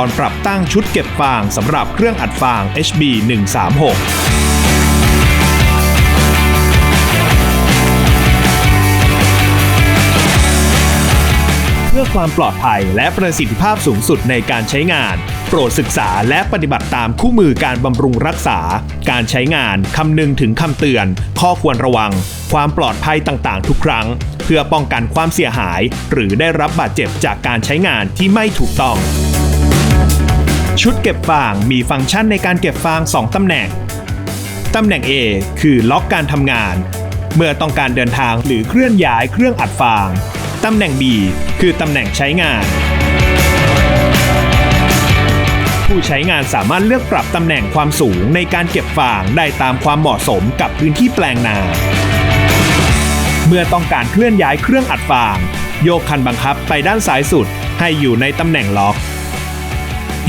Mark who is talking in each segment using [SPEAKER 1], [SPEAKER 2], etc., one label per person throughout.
[SPEAKER 1] อนปรับตั้งชุดเก็บฟางสำหรับเครื่องอัดฟาง HB 136เพื่อความปลอดภัยและประสิทธิภาพสูงสุดในการใช้งาน โปรดศึกษาและปฏิบัติตามคู่มือการบำรุงรักษา การใช้งานคำนึงถึงคำเตือน ข้อควรระวัง ความปลอดภัยต่างๆ ทุกครั้ง เพื่อป้องกันความเสียหาย หรือได้รับบาดเจ็บจากการใช้งานที่ไม่ถูกต้อง ชุดเก็บฟางมีฟังก์ชันในการเก็บฟาง 2 ตำแหน่ง ตำแหน่ง A คือล็อกการทำงาน เมื่อต้องการเดินทางหรือเคลื่อนย้ายเครื่องอัดฟาง ตำแหน่ง B คือตำแหน่งใช้งาน ผู้ใช้งานสามารถเลือกปรับตำแหน่งความสูงในการเก็บฟางได้ตามความเหมาะสมกับพื้นที่แปลงนา เมื่อต้องการเคลื่อนย้ายเครื่องอัดฟาง โยกคันบังคับไปด้านซ้ายสุดให้อยู่ในตำแหน่งล็อก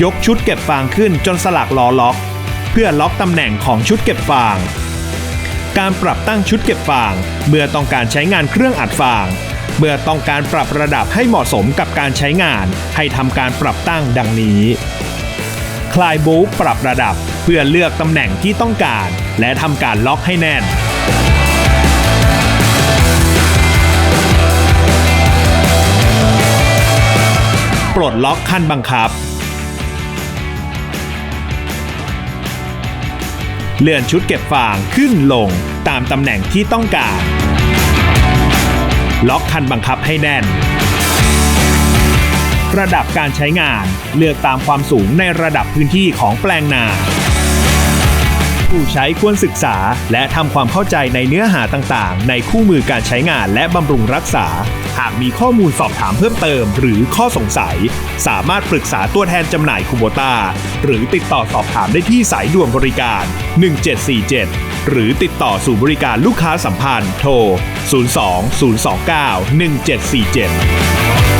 [SPEAKER 1] ยกชุดเก็บฟางขึ้นจนสลักล้อล็อก เพื่อล็อกตำแหน่งของชุดเก็บฟาง การปรับตั้งชุดเก็บฟางเมื่อต้องการใช้งานเครื่องอัดฟางเมื่อต้องการปรับระดับให้เหมาะสมกับการใช้งาน ให้ทำการปรับตั้งดังนี้ คลายบู๊ปรับระดับเพื่อเลือกตำแหน่งที่ต้องการ และทำการล็อกให้แน่นปลดล็อกคันบังคับ เลื่อนชุดเก็บฟางขึ้นลงตามตำแหน่งที่ต้องการ ล็อกคันบังคับให้แน่น ระดับการใช้งานเลือกตามความสูงในระดับพื้นที่ของแปลงนา ผู้ใช้ควรศึกษาและทำความเข้าใจในเนื้อหาต่างๆ ในคู่มือการใช้งานและบำรุงรักษา หากมีข้อมูลสอบถามเพิ่มเติม หรือข้อสงสัย สามารถปรึกษาตัวแทนจำหน่ายคูโบต้าหรือติดต่อสอบถามได้ที่สายด่วนบริการ 1747 หรือติดต่อสู่บริการลูกค้าสัมพันธ์ โทร 02 029 1747